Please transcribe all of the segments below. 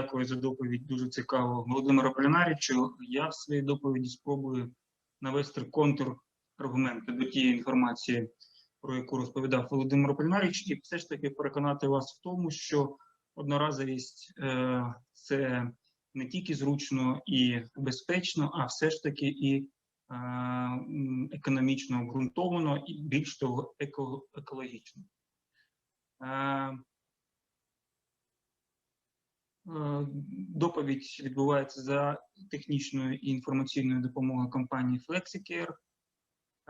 Дякую за доповідь. Дуже цікаво. Володимиру Полінарічу. Я в своїй доповіді спробую навести контраргументи до тієї інформації, про яку розповідав Володимир Полінаріч, і все ж таки переконати вас в тому, що одноразовість е, це не тільки зручно і безпечно, а все ж таки і е, економічно обґрунтовано і більш того еко- екологічно. Е, Доповідь відбувається за технічною і інформаційною допомогою компанії FlexiCare.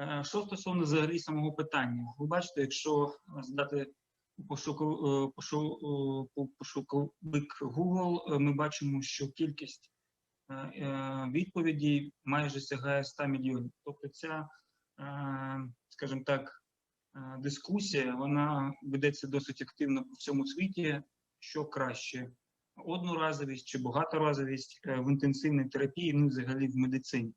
Е, Що стосовно взагалі самого питання, ви бачите, якщо здати е, пошу, е, по- пошуковик Google, е, ми бачимо, що кількість е, е, відповідей майже сягає 100 мільйонів. Тобто ця, е, скажімо так, е, дискусія, вона ведеться досить активно по всьому світі, що краще одноразовість чи багаторазовість е, в інтенсивній терапії, ну і взагалі в медицині.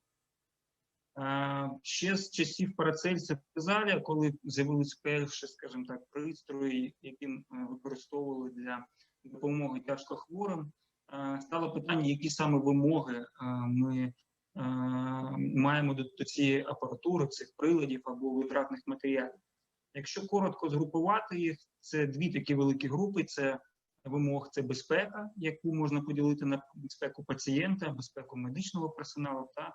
Ще з часів Парацельса Пезаля, коли з'явились перші, скажімо так, пристрої, які е, використовували для допомоги тяжкохворим, е, стало питання, які саме вимоги ми маємо до цієї апаратури, цих приладів або витратних матеріалів. Якщо коротко згрупувати їх, це дві такі великі групи: це вимог, це безпека, яку можна поділити на безпеку пацієнта, безпеку медичного персоналу та е,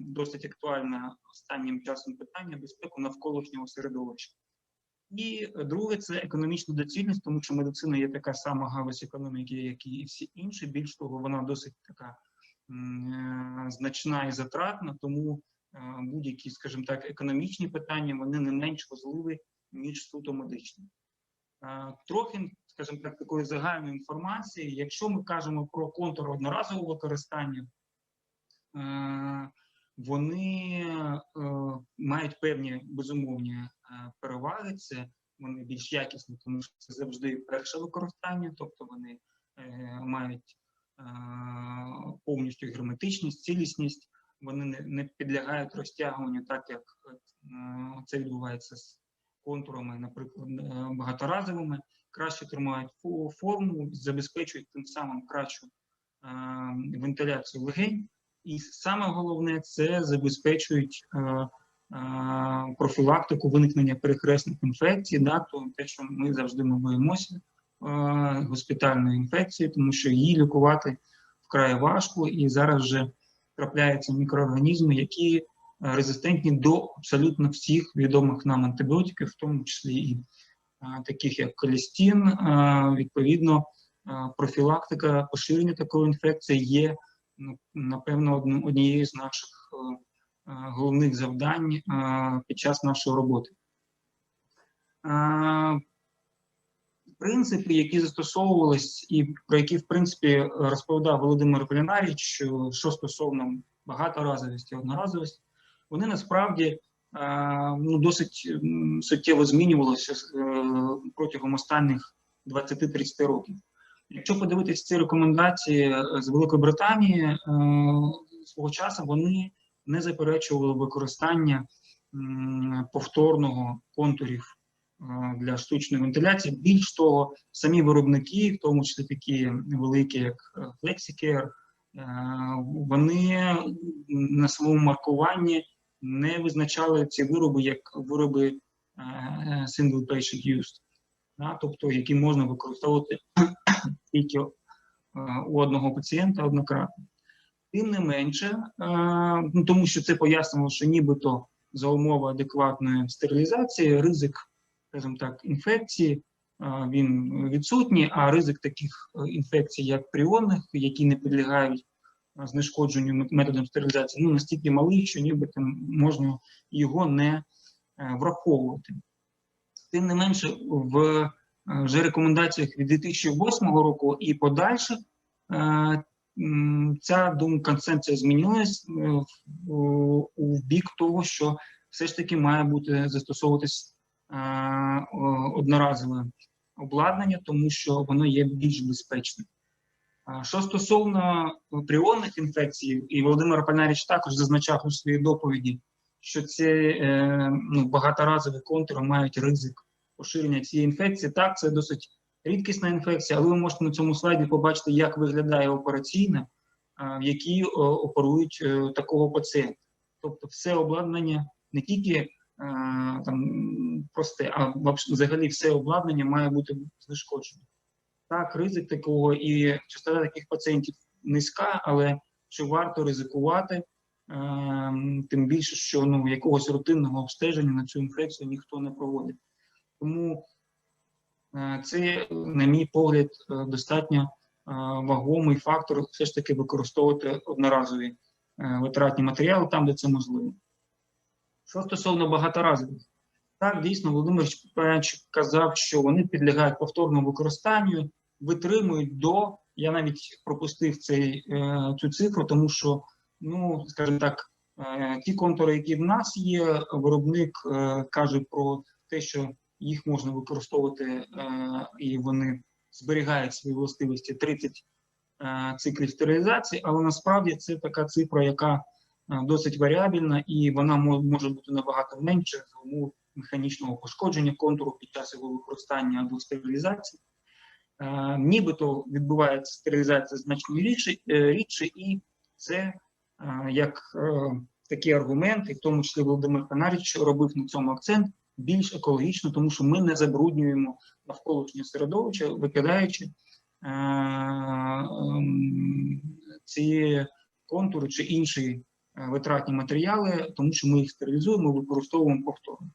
досить актуальне останнім часом питання безпеку навколишнього середовища. І друге це економічна доцільність, тому що медицина є така сама галузь економіки, як і всі інші. Більш того, вона досить така е, значна і затратна, тому е, будь-які, скажімо так, економічні питання вони не менш важливі, ніж суто медичні. Трохи, скажімо так, такої загальної інформації, якщо ми кажемо про контур одноразового використання, е, вони е, мають певні безумовні е, переваги. Це вони більш якісні, тому що це завжди перше використання, тобто вони мають повністю герметичність, цілісність, вони не, не підлягають розтягуванню, так як це відбувається з контурами, наприклад, багаторазовими, краще тримають форму, забезпечують тим самим кращу е, вентиляцію легень. І саме головне це забезпечують е, е, профілактику виникнення перехресних інфекцій, да, то те, що ми завжди ми боїмося госпітальної інфекції, тому що її лікувати вкрай важко, і зараз вже трапляються мікроорганізми, які резистентні до абсолютно всіх відомих нам антибіотиків, в тому числі і таких як колістін. Відповідно, профілактика поширення такої інфекції є ну, напевно, однією з наших е, е, головних завдань е, під час нашої роботи. Принципи, які застосовувались, і про які, в принципі, розповідав Володимир Полінаріч, що, стосовно багаторазовості і одноразовості, вони насправді ну, досить суттєво змінювалися е, протягом останніх 20-30 років. Якщо подивитись ці рекомендації е, з Великої Британії е, свого часу, вони не заперечували використання повторного контурів е, для штучної вентиляції. Більш того, самі виробники, в тому числі такі великі, як е, FlexiCare, е, вони на своєму маркуванні не визначали ці вироби як вироби е, single patient use, да, тобто які можна використовувати тільки е, у одного пацієнта однократно. Тим не менше, е, ну, тому що це пояснювало, що нібито за умови адекватної стерилізації ризик, скажімо так, інфекції він відсутній, а ризик таких інфекцій, як пріонних, які не підлягають знешкодженню методом стерилізації, ну настільки малий, що нібито можна його не е, враховувати. Тим не менше, в е, вже рекомендаціях від 2008 року і подальше е, ця думка концепція змінилась у- бік того, що все ж таки має бути застосовуватись одноразове обладнання, тому що воно є більш безпечним. Що стосовно пріонних інфекцій, і Володимир Пальнаріч також зазначав у своїй доповіді, що ці е, ну, багаторазові контури мають ризик поширення цієї інфекції. Так, це досить рідкісна інфекція, але ви можете на цьому слайді побачити, як виглядає операційна, в якій оперують е, такого пацієнта. Тобто, все обладнання не тільки е, там просте, а взагалі все обладнання має бути знешкоджене. Так, ризик такого і частота таких пацієнтів низька, але що варто ризикувати, ем, тим більше, що ну, якогось рутинного обстеження на цю інфекцію ніхто не проводить. Тому е, це, на мій погляд, е, достатньо е, вагомий фактор все ж таки використовувати одноразові витратні матеріали там, де це можливо. Що стосовно багаторазових, так, дійсно, Володимир Павлович казав, що вони підлягають повторному використанню, витримують до. Я навіть пропустив цей, е, цю цифру, тому що, ну, скажімо так, е, ті контури, які в нас є, виробник е, каже про те, що їх можна використовувати і вони зберігають свої властивості 30 е, циклів стерилізації, але насправді це така цифра, яка досить варіабельна, і вона може бути набагато менше умов механічного пошкодження контуру під час його використання або стерилізації. Нібито відбувається стерилізація значно рідше, рідше і це як е, такий аргумент, і в тому числі Володимир Канаріч робив на цьому акцент, більш екологічно, тому що ми не забруднюємо навколишнє середовище, викидаючи е, ем, ці контури чи інші е, витратні матеріали, тому що ми їх стерилізуємо, використовуємо повторно.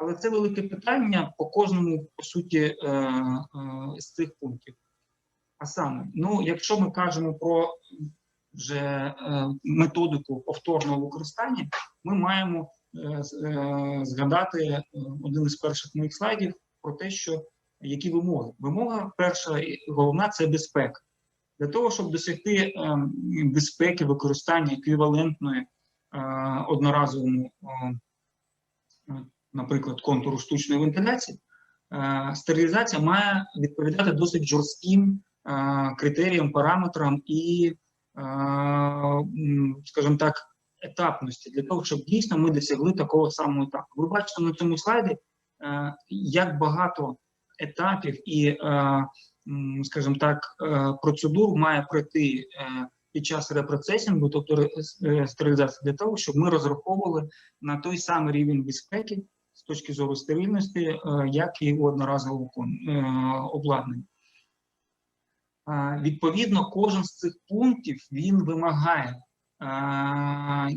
Але це велике питання по кожному, по суті, е, е, з цих пунктів. А саме, ну, якщо ми кажемо про вже е, методику повторного використання, ми маємо згадати один із перших моїх слайдів про те, що які вимоги. Вимога перша і головна це безпека. Для того, щоб досягти безпеки використання еквівалентної одноразовому, наприклад, контуру штучної вентиляції, е, стерилізація має відповідати досить жорстким е, критеріям, параметрам і, е, скажімо так, етапності для того, щоб дійсно ми досягли такого самого етапу. Ви бачите на цьому слайді, як багато етапів і, скажімо так, процедур має пройти під час репроцесінгу, тобто стерилізації, для того, щоб ми розраховували на той самий рівень безпеки точки зору стерильності, е, як і одноразового е, обладнання. Е, Відповідно, кожен з цих пунктів він вимагає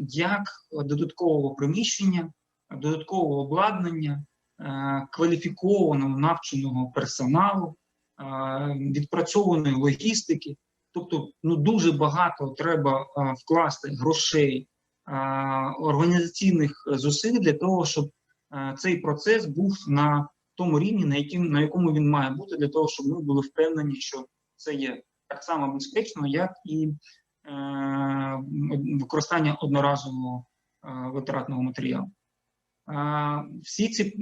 як додаткового приміщення, додаткового обладнання, кваліфікованого навченого персоналу, відпрацьованої логістики. Тобто, ну дуже багато треба вкласти грошей, організаційних зусиль для того, щоб цей процес був на тому рівні, на яким на якому він має бути, для того, щоб ми були впевнені, що це є так само безпечно, як і е, використання одноразового е, витратного матеріалу. Е, всі ці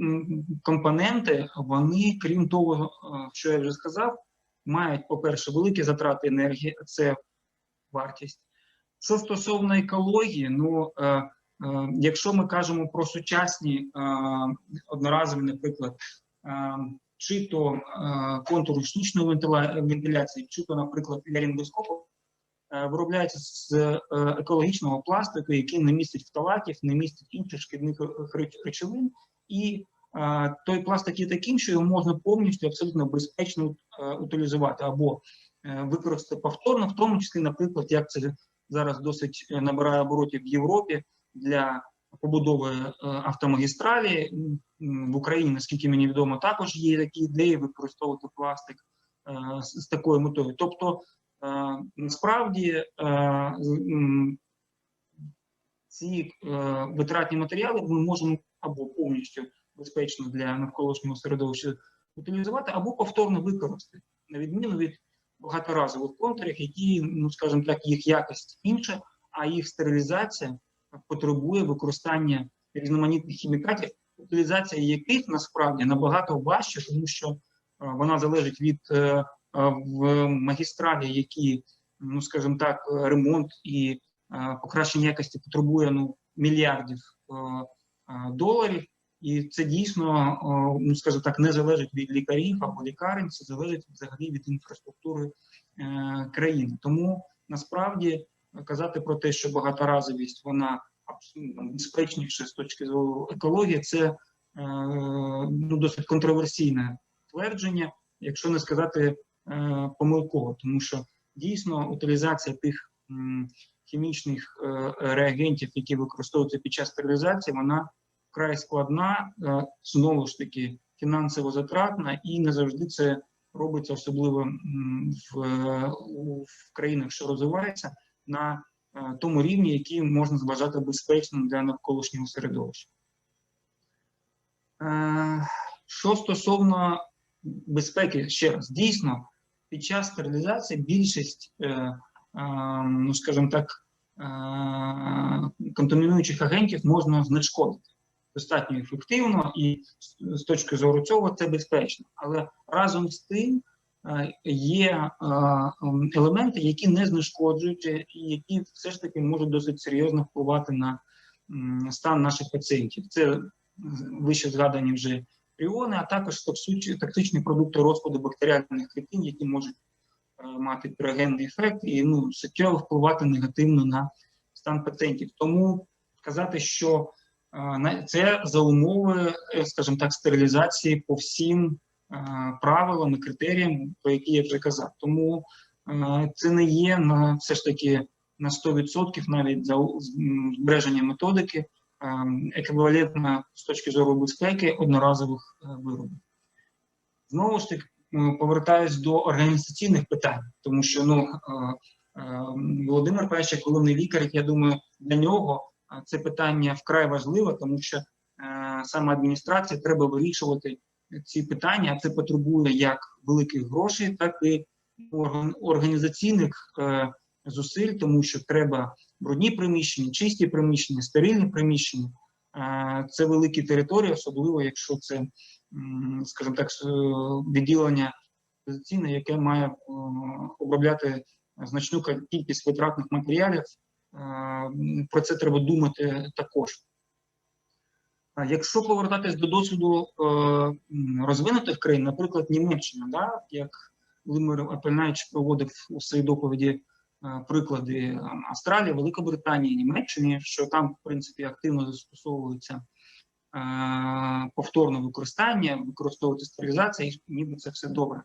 компоненти, вони, крім того, е, що я вже сказав, мають, по-перше, великі затрати енергії, це вартість. Що стосовно екології, ну е, е, якщо ми кажемо про сучасні е, одноразові, наприклад, е, чи то е, контури штучної вентиляції, чи то, наприклад, ларингоскопу, е, виробляються з е, екологічного пластику, який не містить фталатів, не містить інших шкідних речовин, і е, той пластик є таким, що його можна повністю абсолютно безпечно е, утилізувати або е, використати повторно, в тому числі, наприклад, як це зараз досить е, набирає оборотів в Європі для побудови е, автомагістралі. В Україні, наскільки мені відомо, також є такі ідеї використовувати пластик е, з, такою метою. Тобто, е, насправді ці витратні матеріали ми можемо або повністю безпечно для навколишнього середовища утилізувати, або повторно використати, на відміну від багаторазових контурів, які, ну скажімо так, їх якість інша, а їх стерилізація потребує використання різноманітних хімікатів, утилізація яких насправді набагато важче, тому що е, вона залежить від е, е, магістралі, які, ну скажімо так, ремонт і покращення якості потребує ну, мільярдів доларів. І це дійсно, ну скажімо так, не залежить від лікарів або лікарень, це залежить взагалі від інфраструктури країни. Тому насправді казати про те, що багаторазовість вона безпечніша з точки зору екології, це е, ну, досить контроверсійне твердження, якщо не сказати е, помилково, тому що дійсно утилізація тих хімічних е, реагентів, які використовуються під час стерилізації, вона вкрай складна, знову ж таки фінансово затратна, і не завжди це робиться, особливо в, в країнах, що розвиваються, на тому рівні, який можна вважати безпечним для навколишнього середовища. Е, Що стосовно безпеки, ще раз, дійсно, під час стерилізації більшість, е, е, ну скажімо так, е, контамінуючих агентів можна знешкодити достатньо ефективно, і з- точки зору цього це безпечно. Але разом з тим е, є е, ем, елементи, які не знешкоджують, е, і які все ж таки можуть досить серйозно впливати на стан наших пацієнтів. Це вище згадані вже пріони, а також токсичні- продукти розпаду бактеріальних клітин, які можуть е, мати пірогенний ефект і ну, суттєво впливати негативно на стан пацієнтів. Тому казати, що е, це за умови, е, скажімо так, стерилізації по всім е, правилам і критеріям, про які я вже казав. Тому е, це не є на все ж таки на 100% навіть за збереження методики ем, еквівалентна з точки зору безпеки одноразових е, виробів. Знову ж таки, повертаюсь до організаційних питань, тому що ну, е, е, Володимир як головний лікар, я думаю, для нього е, це питання вкрай важливе, тому що е, саме адміністрації треба вирішувати ці питання, це потребує як великих грошей, так і орган- організаційних е, зусиль, тому що треба брудні приміщення, чисті приміщення, стерильні приміщення. Е, Це великі території, особливо якщо це, скажімо так, відділення організаційне, яке має е, обробляти значну кількість витратних матеріалів. Про це треба думати також. Якщо повертатись до досвіду е, розвинутих країн, наприклад, Німеччина, да, як Володимир Апельнаєвич проводив у своїй доповіді е, приклади Австралії, Великобританії, Німеччини, що там, в принципі, активно застосовується е, повторне використання, використовується стерилізація, і ніби це все добре.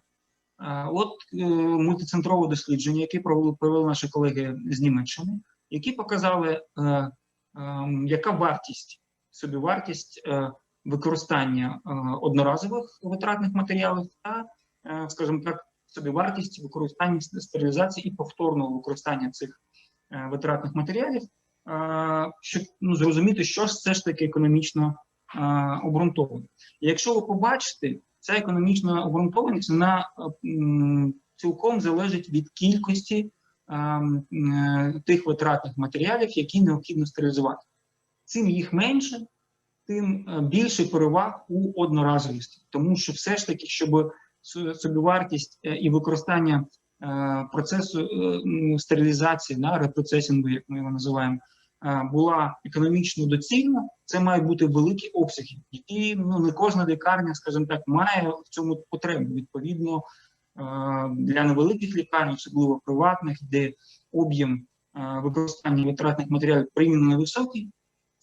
От мультицентрове дослідження, яке провели, провели наші колеги з Німеччини, які показали, е, е, яка вартість, собівартість е, використання е, одноразових витратних матеріалів та, е, скажімо так, собівартість використання стерилізації і повторного використання цих витратних матеріалів, щоб ну, зрозуміти, що ж все ж таки економічно обґрунтовано. Якщо ви побачите, ця економічна обґрунтованість вона цілком залежить від кількості ем, тих витратних матеріалів, які необхідно стерилізувати. Чим їх менше, тим е, більше переваг у одноразовості, тому що все ж таки, щоб собівартість е, і використання е, процесу стерилізації, да, репроцесінгу, як ми його називаємо, була економічно доцільна, це мають бути великі обсяги, які ну не кожна лікарня, скажімо так, має в цьому потребу. Відповідно, для невеликих лікарень, особливо приватних, де об'єм використання витратних матеріалів порівняно невисокий,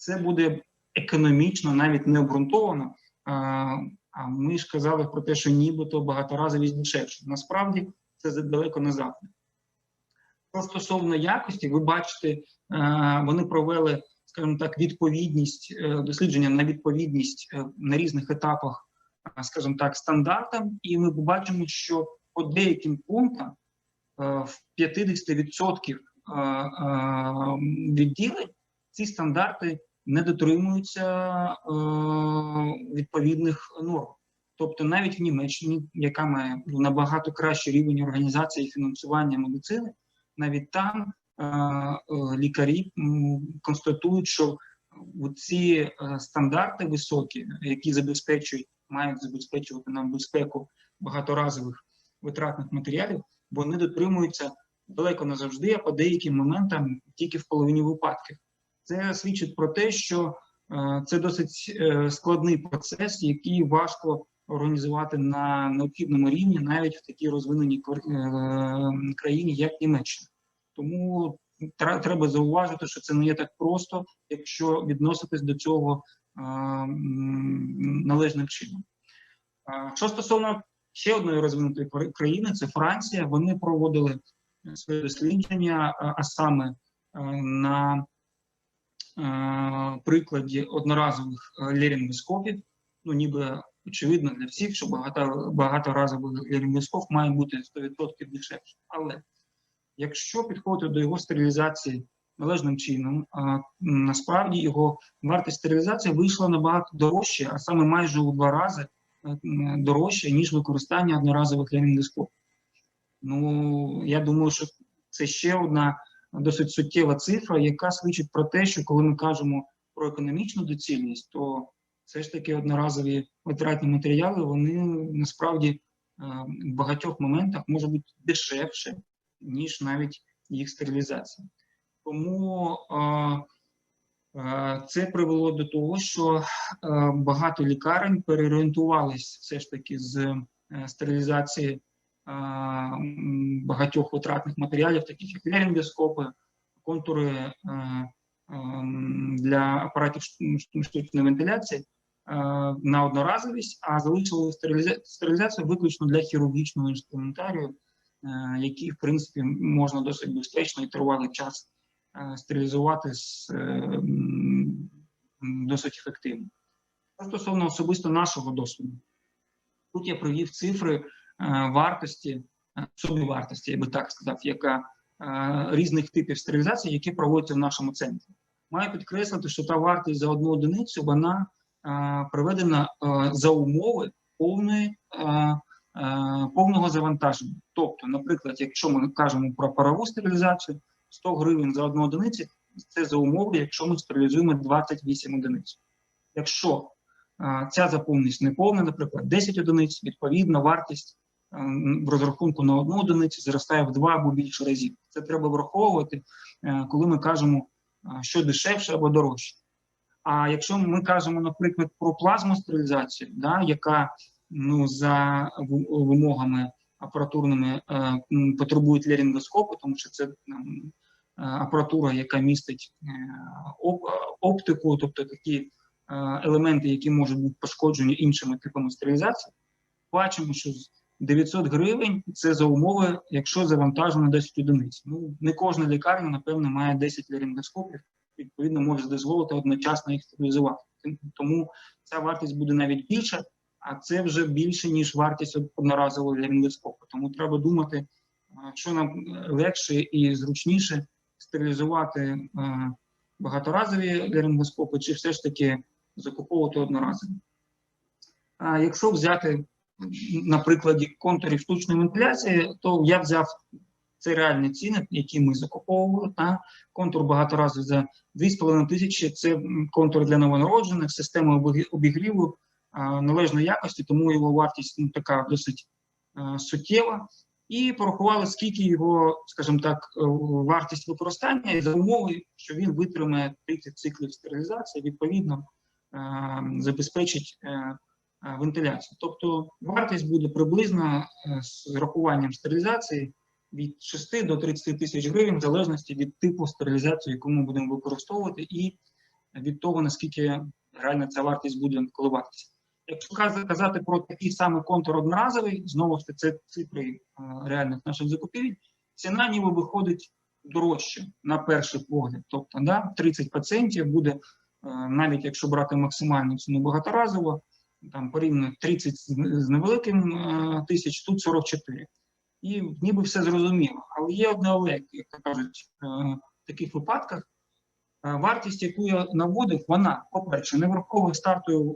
це буде економічно навіть не обґрунтовано. А, ми ж казали про те, що нібито багаторазовість дешевше. Насправді це далеко не завжди. Стосовно якості, ви бачите, вони провели, скажімо так, відповідність е, дослідження на відповідність е, на різних етапах, скажімо так, стандартам, і ми побачимо, що по деяким пунктам е, в 50% е, е, відділень ці стандарти не дотримуються е, відповідних норм. Тобто навіть в Німеччині, яка має набагато кращий рівень організації і фінансування медицини, навіть там е, е, лікарі констатують, що ці стандарти високі, які забезпечують, мають забезпечувати нам безпеку багаторазових витратних матеріалів, вони дотримуються далеко не завжди, а по деяким моментам тільки в половині випадків. Це свідчить про те, що е, це досить е, складний процес, який важко організувати на необхідному рівні навіть в такій розвиненій е, країні, як Німеччина. Тому треба зауважити, що це не є так просто, якщо відноситись до цього належним чином. Що стосовно ще одної розвинутої країни, це Франція. Вони проводили своє дослідження, а- саме на прикладі одноразових е. Ну, ніби очевидно для всіх, що багато, багаторазовий лерінгоскоп має бути 100% дешевше. Але якщо підходити до його стерилізації належним чином, а, насправді його вартість стерилізації вийшла набагато дорожче, а саме майже у два рази е, дорожче, ніж використання одноразових лерінгоскопів. Ну, я думаю, що це ще одна досить суттєва цифра, яка свідчить про те, що коли ми кажемо про економічну доцільність, то все ж таки одноразові витратні матеріали, вони насправді е, в багатьох моментах можуть бути дешевше, ніж навіть їх стерилізація. Тому е, е, це привело до того, що багато лікарень переорієнтувались все ж таки з стерилізації багатьох витратних матеріалів, таких як лерінгоскопи, контури е, ем, для апаратів штучної вентиляції е, на одноразовість, а залишили стериліза- стерилізацію виключно для хірургічного інструментарію, е, який, в принципі, можна досить безпечно і тривалий час е, стерилізувати з, е, досить ефективно. Стосовно особисто нашого досвіду, тут я привів цифри е, вартості, е, собівартості, я би так сказав, яка е, різних типів стерилізації, які проводяться в нашому центрі. Маю підкреслити, що та вартість за одну одиницю вона е, приведена е, за умови повної, е, е, повного завантаження. Тобто, наприклад, якщо ми кажемо про парову стерилізацію, 100 гривень за одну одиницю це за умови, якщо ми стерилізуємо 28 одиниць. Якщо е, ця заповненість не повна, наприклад, 10 одиниць, відповідно, вартість е, в розрахунку на одну одиницю зростає в два або більше разів. Це треба враховувати, е, коли ми кажемо, е, що дешевше або дорожче. А якщо ми кажемо, наприклад, про плазмостерилізацію, да, яка ну, за вимогами апаратурними е, потребує лерінгоскопу, тому що це е, апаратура, яка містить е, оп- оптику, тобто такі е, елементи, які можуть бути пошкоджені іншими типами стерилізації, бачимо, що 900 гривень це за умови, якщо завантажено 10 одиниць. Ну, не кожна лікарня, напевно, має 10 лерінгоскопів, відповідно, може дозволити одночасно їх стерилізувати. Тому ця вартість буде навіть більша, а це вже більше, ніж вартість одноразового лерінгоскопу. Тому треба думати, що нам е, легше і зручніше стерилізувати е, багаторазові лерінгоскопи, чи все ж таки закуповувати одноразові. А якщо взяти на прикладі контурів штучної вентиляції, то я взяв це реальні ціни, які ми закуповували. Та контур багаторазовий за 2,5 тисячі. Це контур для новонароджених, система обігріву належної якості, тому його вартість ну, така досить суттєва. І порахували, скільки його, скажімо так, е, вартість використання і за умови, що він витримає 30 циклів стерилізації, відповідно е, забезпечить е, вентиляцію. Тобто вартість буде приблизно е, з рахуванням стерилізації від 6 до 30 тисяч гривень, в залежності від типу стерилізації, яку ми будемо використовувати, і від того, наскільки реально ця вартість буде коливатися. Якщо казати про такий самий контур одноразовий, знову ж таки, це цифри е, реальних наших закупівель, ціна ніби виходить дорожче на перший погляд. Тобто, да, 30 пацієнтів буде, е, навіть якщо брати максимальну ціну багаторазово, там порівняно 30 з невеликим е, тисяч, тут 44. І ніби все зрозуміло. Але є одне але, як кажуть, е, в таких випадках Е, Вартість, яку я наводив, вона, по-перше, не враховує стартової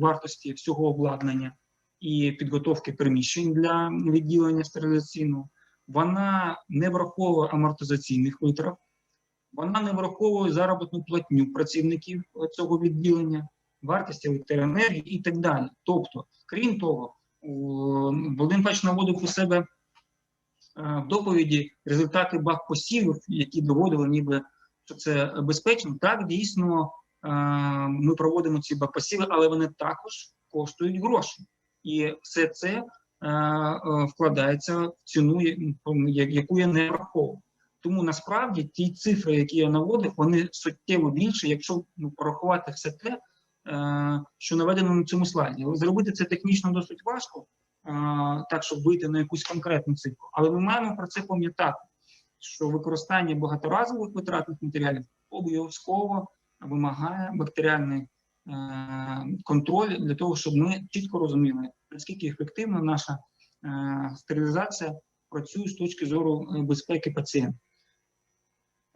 вартості всього обладнання і підготовки приміщень для відділення стерилізаційного. Вона не враховує амортизаційних витрат, вона не враховує заробітну платню працівників цього відділення, вартість електроенергії і так далі. Тобто, крім того, Володимир Павлович наводив у себе е, в доповіді результати бак посівів, які доводили ніби що це безпечно. Так, дійсно, ми проводимо ці бакпасіви, але вони також коштують гроші. І все це е, е, вкладається в ціну, яку я не враховував. Тому насправді ті цифри, які я наводив, вони суттєво більше, якщо ну, порахувати все те, е, що наведено на цьому слайді. Зробити це технічно досить важко, е, так щоб вийти на якусь конкретну цифру. Але ми маємо про це пам'ятати, що використання багаторазових витратних матеріалів обов'язково вимагає бактеріальний е, контроль для того, щоб ми чітко розуміли, наскільки ефективно наша е, стерилізація працює з точки зору е, безпеки пацієнта.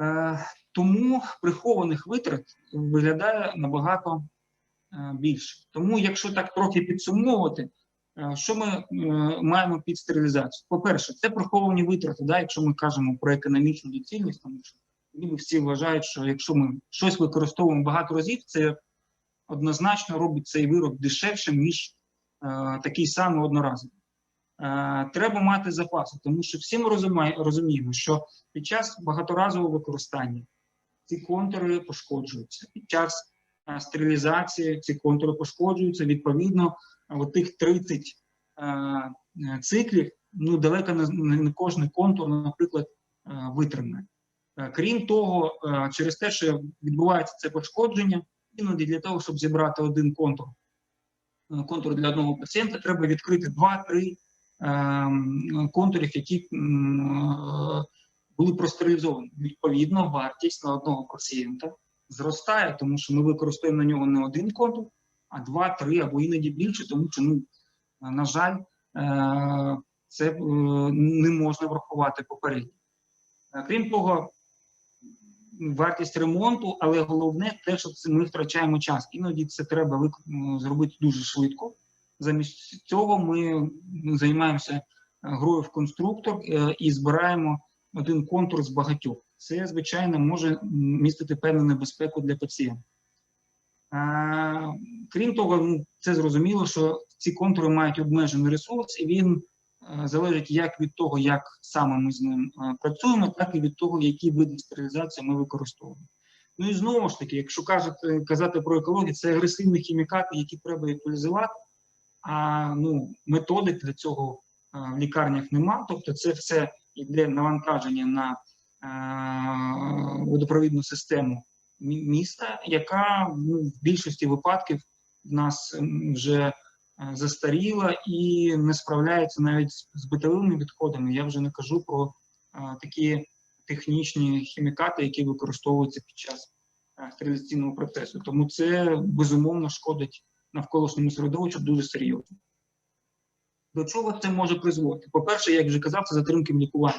Е, Тому прихованих витрат виглядає набагато е, більше. Тому, якщо так трохи підсумовувати, е, що ми е, маємо під стерилізацію? По-перше, це приховані витрати, да, якщо ми кажемо про економічну доцільність, тому що ніби всі вважають, що якщо ми щось використовуємо багато разів, це однозначно робить цей вироб дешевшим, ніж е, такий самий одноразовий. Е, треба мати запаси, тому що всі ми розуміємо, що під час багаторазового використання ці контури пошкоджуються. Під час е, стерилізації ці контури пошкоджуються. Відповідно, от тих 30 е, е, циклів, ну далеко не, кожний контур, наприклад, е, витримає. Крім того, через те, що відбувається це пошкодження, іноді для того, щоб зібрати один контур, контур для одного пацієнта, треба відкрити 2-3 ем, контурів, які були простерилізовані. Відповідно, вартість на одного пацієнта зростає, тому що ми використовуємо на нього не один контур, а два-три або іноді більше, тому що, ну, на жаль, е, це е, не можна врахувати попередньо. Е, Крім того, вартість ремонту, але головне те, що ми втрачаємо час. Іноді це треба зробити дуже швидко. Замість цього ми займаємося е, грою в конструктор і збираємо один контур з багатьох. Це, звичайно, може містити певну небезпеку для пацієнта. Крім того, ну, це зрозуміло, що ці контури мають обмежений ресурс, і він е, залежить як від того, як саме ми з ним е, працюємо, так і від того, які види стерилізації ми використовуємо. Ну і знову ж таки, якщо кажете, казати про екологію, це агресивні хімікати, які треба утилізувати, а ну, методик для цього е, в лікарнях нема. Тобто це все йде навантаження на водопровідну систему міста, яка ну, в більшості випадків в нас вже е, застаріла і не справляється навіть з- битовими відходами. Я вже не кажу про е, такі технічні хімікати, які використовуються під час е, стерилізаційного процесу. Тому це безумовно шкодить навколишньому середовищу дуже серйозно. До чого це може призводити? По-перше, як вже казав, це затримки в.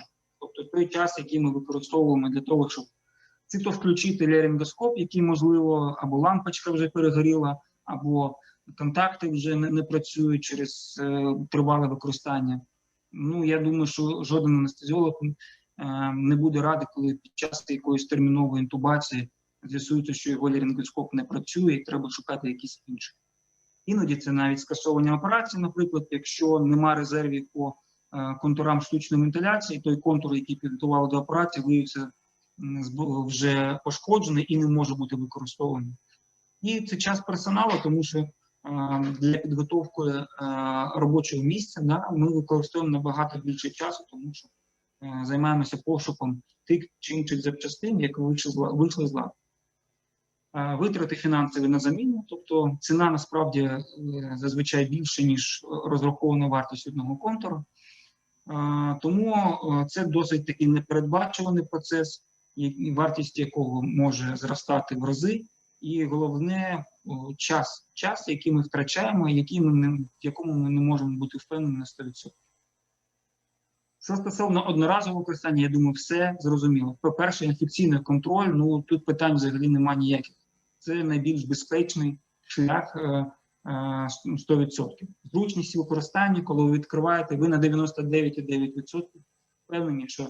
Тобто той час, який ми використовуємо для того, щоб чи то включити лярінгоскоп, який, можливо, або лампочка вже перегоріла, або контакти вже не, не працюють через е, тривале використання. Ну, я думаю, що жоден анестезіолог е, не буде радий, коли під час якоїсь термінової інтубації з'ясується, що його лярінгоскоп не працює, і треба шукати якісь інші. Іноді це навіть скасовування операції, наприклад, якщо нема резервів по контурам штучної вентиляції, той контур, який підготували до операції, виявився вже пошкоджений і не може бути використований. І це час персоналу, тому що е, для підготовки е, робочого місця да, ми використовуємо набагато більше часу, тому що е, займаємося пошуком тих чи інших запчастин, які вийшли з ла- ладу. Е, Витрати фінансові на заміну, тобто ціна насправді е, зазвичай більше, ніж розрахована вартість одного контуру. Тому е, це досить такий непередбачуваний процес, вартість якого може зростати в рази. І головне час, час, який ми втрачаємо, який ми не, в якому ми не можемо бути впевнені на 100%. Що стосовно одноразового використання, я думаю, все зрозуміло. По-перше, інфекційний контроль, ну тут питань взагалі немає ніяких. Це найбільш безпечний шлях е, 100%. Зручність використання, коли ви відкриваєте, ви на 99,9% впевнені, що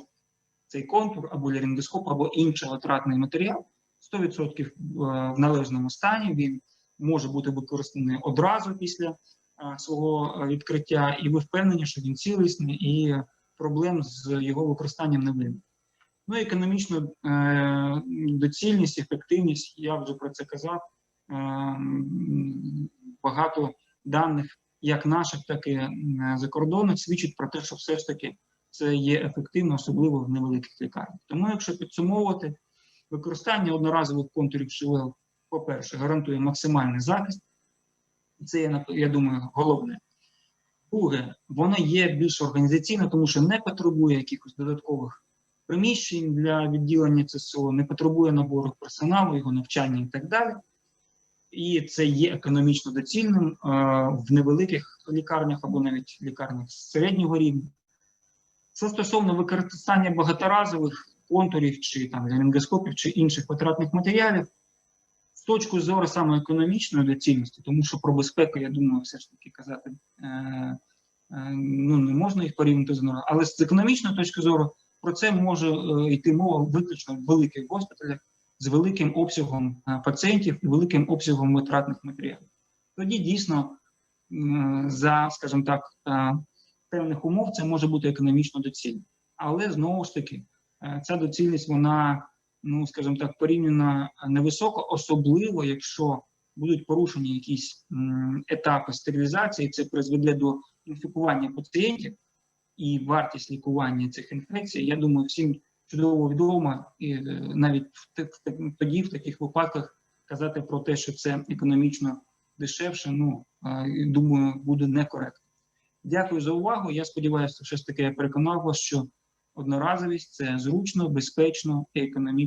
цей контур або лярінгоскоп, або інший витратний матеріал 100% в належному стані. Він може бути використаний одразу після свого е, відкриття, і ви впевнені, що він цілісний і проблем з його використанням не виникне. Ну економічну е, доцільність, ефективність, я вже про це казав. Багато даних, як наших, так і закордонних, свідчить про те, що все ж таки це є ефективно, особливо в невеликих лікарнях. Тому, якщо підсумовувати, використання одноразових контурів ШВЛ, по-перше, гарантує максимальний захист. Це, я, думаю, головне. Друге, воно є більш організаційно, тому що не потребує якихось додаткових приміщень для відділення ЦСО, не потребує набору персоналу, його навчання і так далі. І це є економічно доцільним е, в невеликих лікарнях або навіть лікарнях середнього рівня. Це стосовно використання багаторазових контурів чи там лінгоскопів чи інших витратних матеріалів з точки зору саме економічної доцільності, тому що про безпеку, я думаю, все ж таки казати е, е, ну, не можна їх порівняти з нормою, але з економічної точки зору про це може е, йти мова виключно в великих госпіталях з великим обсягом е, пацієнтів і великим обсягом витратних матеріалів. Тоді дійсно за, скажімо так, е, певних умов це може бути економічно доцільно. Але знову ж таки, е, ця доцільність, вона, ну скажімо так, порівняно невисока, особливо якщо будуть порушені якісь етапи стерилізації, це призведе до інфікування пацієнтів і вартість лікування цих інфекцій, я думаю, всім чудово відомо, і е, навіть тоді, в таких випадках, казати про те, що це економічно дешевше, ну думаю, буде некоректно. Дякую за увагу. Я сподіваюся, що ж таки я переконав вас, що одноразовість це зручно, безпечно і економічно.